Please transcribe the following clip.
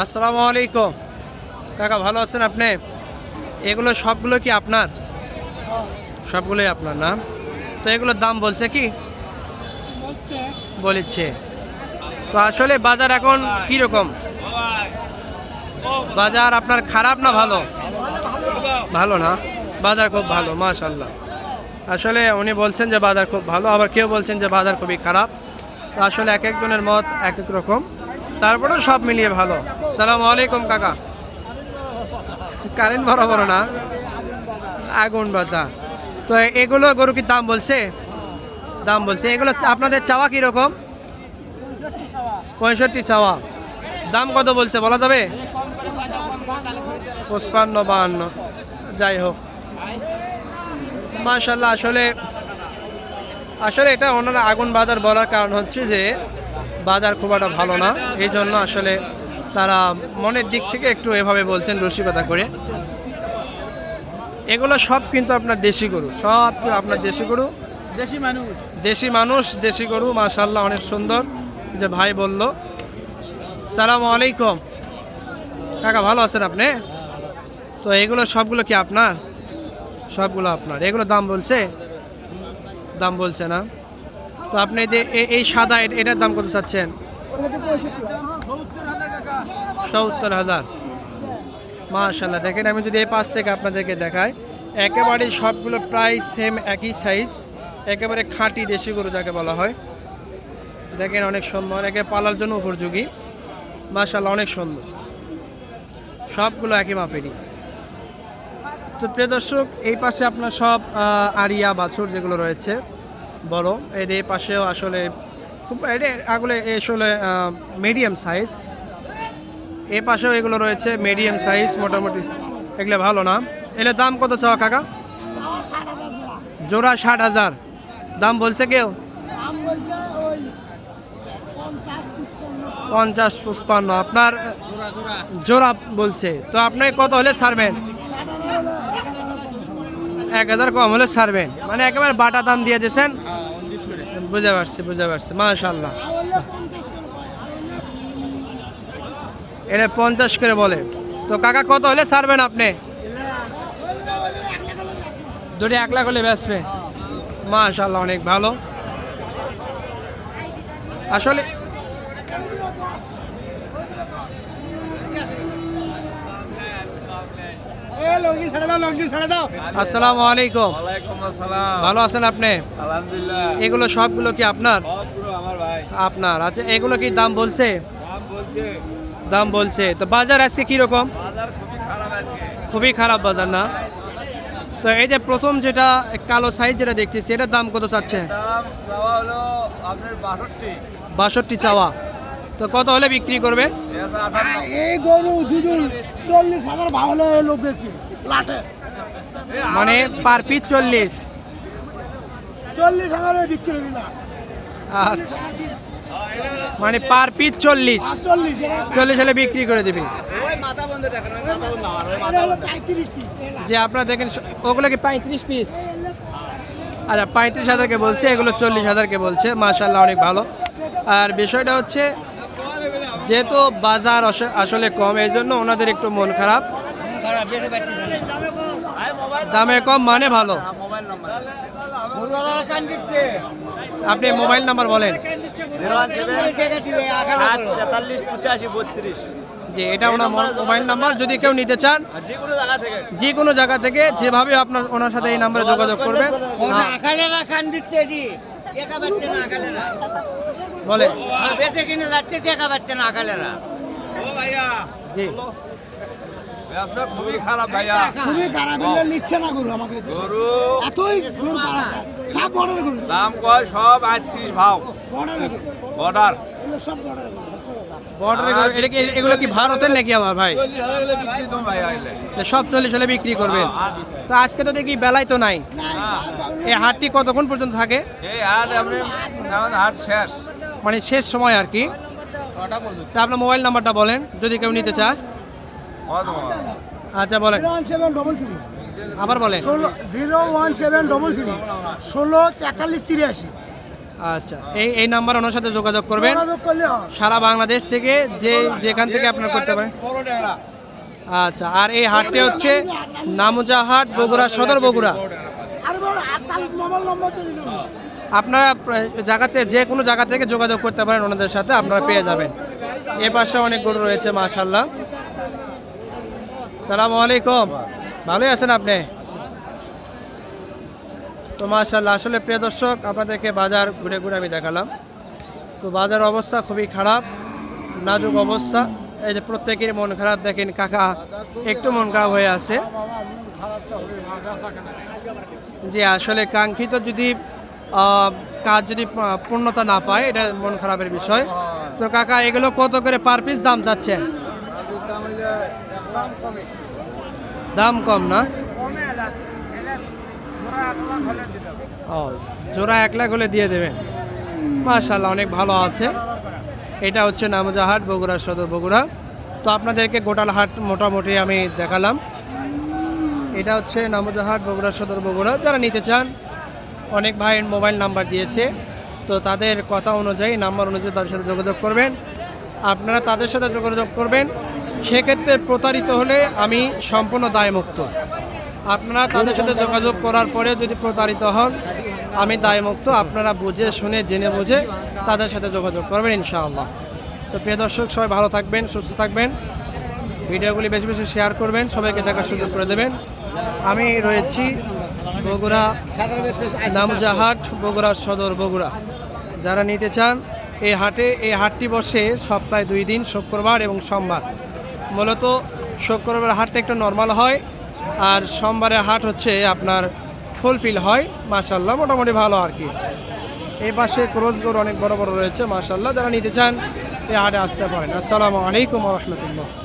আসসালামু আলাইকুম। কাকা ভালো আছেন আপনি? এগুলো সবগুলো কি আপনার? সবগুলোই আপনার না? তো এগুলোর দাম বলছে কি? বলেছে। তো আসলে বাজার এখন কি রকম বাজার আপনার খারাপ না ভালো? ভালো না? বাজার খুব ভালো মাশাল্লাহ আসলে উনি বলছেন যে বাজার খুব ভালো আবার কেউ বলছেন যে বাজার খুবই খারাপ। তো আসলে এক একজনের মত এক এক রকম। তারপরেও সব মিলিয়ে ভালো। সালাম আলাইকুম, কাকা। কারেন্ট বড় বড় না। আগুন বাজা। তো এগুলো গরু কি দাম বলছে? দাম বলছে। এগুলো আপনাদের চাওয়া কীরকম? পঁয়ষট্টি চাওয়া। দাম কত বলছে বলা যাবে? পঁচপান্ন, বাহান্ন। যাই হোক। মাশাল্লাহ আসলে আসলে এটা ওনারা আগুন বাজার বলার কারণ হচ্ছে যে বাজার খুব একটা ভালো না। এই জন্য আসলে তারা মনের দিক থেকে একটু এভাবে বলছেন রসিকতা করে। এগুলো সব কিন্তু আপনার দেশি গরু সব আপনার দেশি গরু? দেশি মানুষ। দেশি মানুষ দেশি গরু মাশাল্লাহ অনেক সুন্দর। যে ভাই বলল সালাম আলাইকুম। কাকা ভালো আছেন আপনি? তো এগুলো সবগুলো কি আপনার? সবগুলো আপনার। এগুলো দাম বলছে? দাম বলছে না। তো আপনি যে এই সাদা এটার দাম কত চাচ্ছেন? সত্তর হাজার। মাশাল্লাহ, দেখেন আমি যদি এই পাশ থেকে আপনাদেরকে দেখাই, একেবারে সবগুলো প্রায় সেম একই সাইজ একেবারে খাঁটি দেশি গরু যাকে বলা হয়। দেখেন অনেক সুন্দর একে পালার জন্য উপযোগী। মাশাল্লাহ, অনেক সুন্দর। সবগুলো একই মাপেরই। তো প্রিয় দর্শক, এই পাশে আপনার সব আরিয়া, বাছুর যেগুলো রয়েছে বড়। যে পাশেও আসলে খুব আগলে আসলে মিডিয়াম সাইজ এ পাশেও এগুলো রয়েছে মিডিয়াম সাইজ মোটামুটি। এগুলো ভালো না। এলে দাম কত চাওয়া কাকা? জোড়া ষাট হাজার। দাম বলছে কেউ? পঞ্চাশ পুষ্পান্ন। আপনার জোড়া বলছে। তো আপনি কত হলে ছাড়বেন? এক হাজার কম হলে ছাড়বেন। মানে একেবারে বাটা দাম দিয়ে দিয়েছেন। বুঝতে পারছি বুঝতে পারছি। মাশাল্লাহ এটা পঞ্চাশ করে বলে। তো কাকা, কত হলে ছাড়বেন আপনি? দুটি এক লাখ হলে বেচবে। মাশাল্লাহ অনেক ভালো। আসলে আসসালামু আলাইকুম। ভালো আছেন আপনি? এগুলো সবগুলো কি আপনার? আপনার। আচ্ছা এগুলো কি দাম বলছে? দাম বলছে। তো বাজার আজকে কীরকম? খুবই খারাপ আজকে। খুবই খারাপ বাজার না? তো এই যে প্রথম যেটা কালো সাইজ যেটা দেখতেছি এটার দাম কত চাচ্ছে দাম চাওয়া হলো আপনার বাষট্টি। বাষট্টি চাওয়া। তো কত হলে বিক্রি করবে? এই গরু চল্লিশ হাজার ভালো এলো বেশি লাটে। মানে পার পিস চল্লিশ। চল্লিশ হাজারে বিক্রি দিলাম আচ্ছা। মানে পার পিস চল্লিশ। চল্লিশ চল্লিশ হলে বিক্রি করে দিবি। যে আপনারা দেখেন ওগুলো কি পঁয়ত্রিশ পিস আচ্ছা পঁয়ত্রিশ হাজারকে বলছে এগুলো চল্লিশ হাজারকে বলছে মাশাল্লাহ অনেক ভালো। আর বিষয়টা হচ্ছে যেহেতু বাজার আসলে কম, এই জন্য ওনাদের একটু মন খারাপ। দামে কম মানে ভালো। আপনি মোবাইল নাম্বার বলেন। এটা ওনার মোবাইল নাম্বার। যদি কেউ নিতে চান যে কোনো জায়গা থেকে, যেভাবে আপনার ওনার সাথে এই নাম্বারে যোগাযোগ করবেন। এটি টেকা পাচ্ছে না আকালেরা বলে বেঁচে কিনে যাচ্ছে টেকা পাচ্ছে না আকালেরা ও ভাইয়া। জি। ব্যবসা খুবই খারাপ ভাইয়া। খুবই খারাপ এলে নিচ্ছে না গরু আমাকে। গরু। এতই গরু খারাপ সব বর্ডার গরু। দাম কয়? সব আটত্রিশ ভাও। Border border. সব বর্ডার বর্ডারে এগুলো কি ভারতের নাকি আমার ভাই? সব চল্লিশ হলে বিক্রি করবেন। তো। আজকে তো দেখি বেলায় তো নাই। এই হাটটি কতক্ষণ পর্যন্ত থাকে? মানে শেষ সময় আর কি। তা আপনার মোবাইল নাম্বারটা বলেন যদি কেউ নিতে চায়। আচ্ছা বলেন। আবার বলেন। ষোলো zero one seven double three. ষোলো তেতাল্লিশ তিরাশি। আচ্ছা এই এই নাম্বার ওনার সাথে যোগাযোগ করবেন। সারা বাংলাদেশ থেকে যে যেখান থেকে আপনারা করতে পারেন। আচ্ছা আর এই হাটটি হচ্ছে নামুজা হাট বগুড়া সদর বগুড়া। আপনারা জায়গাতে যে কোনো জায়গা থেকে যোগাযোগ করতে পারেন ওনাদের সাথে আপনারা পেয়ে যাবেন। এ পাশে অনেক গরু রয়েছে মাশাল্লাহ সালাম আলাইকুম। ভালোই আছেন আপনি? তো মাশাল্লাহ আসলে প্রিয় দর্শক আপনাদেরকে বাজার ঘুরে ঘুরে আমি দেখালাম। তো বাজার অবস্থা খুবই খারাপ নাজুক অবস্থা। এই যে প্রত্যেকের মন খারাপ দেখেন কাকা একটু মন খারাপ হয়ে আছে। যে আসলে কাঙ্ক্ষিত যদি কাজ যদি পূর্ণতা না পায় এটা মন খারাপের বিষয়। তো কাকা এগুলো কত করে পার পিস দাম যাচ্ছে দাম কম না? ও, জোড়া এক লাখ হলে দিয়ে দেবেন। মাশাল্লাহ অনেক ভালো আছে। এটা হচ্ছে নামজা হাট বগুড়া সদর, বগুড়া। তো আপনাদেরকে গোটাল হাট মোটামুটি আমি দেখালাম। এটা হচ্ছে নামজা হাট বগুড়া সদর, বগুড়া। যারা নিতে চান, অনেক ভাইয়ের মোবাইল নাম্বার দিয়েছে। তো তাদের কথা অনুযায়ী, নাম্বার অনুযায়ী তাদের সাথে যোগাযোগ করবেন। আপনারা তাদের সাথে যোগাযোগ করবেন। সেক্ষেত্রে প্রতারিত হলে আমি সম্পূর্ণ দায়মুক্ত। আপনারা তাদের সাথে যোগাযোগ করার পরে যদি প্রতারিত হন, আমি দায়মুক্ত। আপনারা বুঝে শুনে, জেনে বুঝে তাদের সাথে যোগাযোগ করবেন ইনশাআল্লাহ। তো প্রিয় দর্শক, সবাই ভালো থাকবেন, সুস্থ থাকবেন। ভিডিওগুলি বেশি বেশি শেয়ার করবেন, সবাইকে দেখার সুযোগ করে দেবেন। আমি রয়েছি বগুড়া নামজাহাট বগুড়া সদর বগুড়া। যারা নিতে চান, এই হাটে, এই হাটটি বসে সপ্তাহে দুই দিন, শুক্রবার এবং সোমবার। মূলত শুক্রবার হাটটা একটু নর্মাল হয়। আর সোমবারে হাট হচ্ছে আপনার ফুলফিল হয় মাশাল্লাহ মোটামুটি ভালো আর কি। এই পাশে ক্রোজগোর অনেক বড় বড় রয়েছে মাশাল্লাহ যারা নিতে চান, এই হাটে আসতে পারেন। আসসালামু আলাইকুম রহমতুল্লাহ।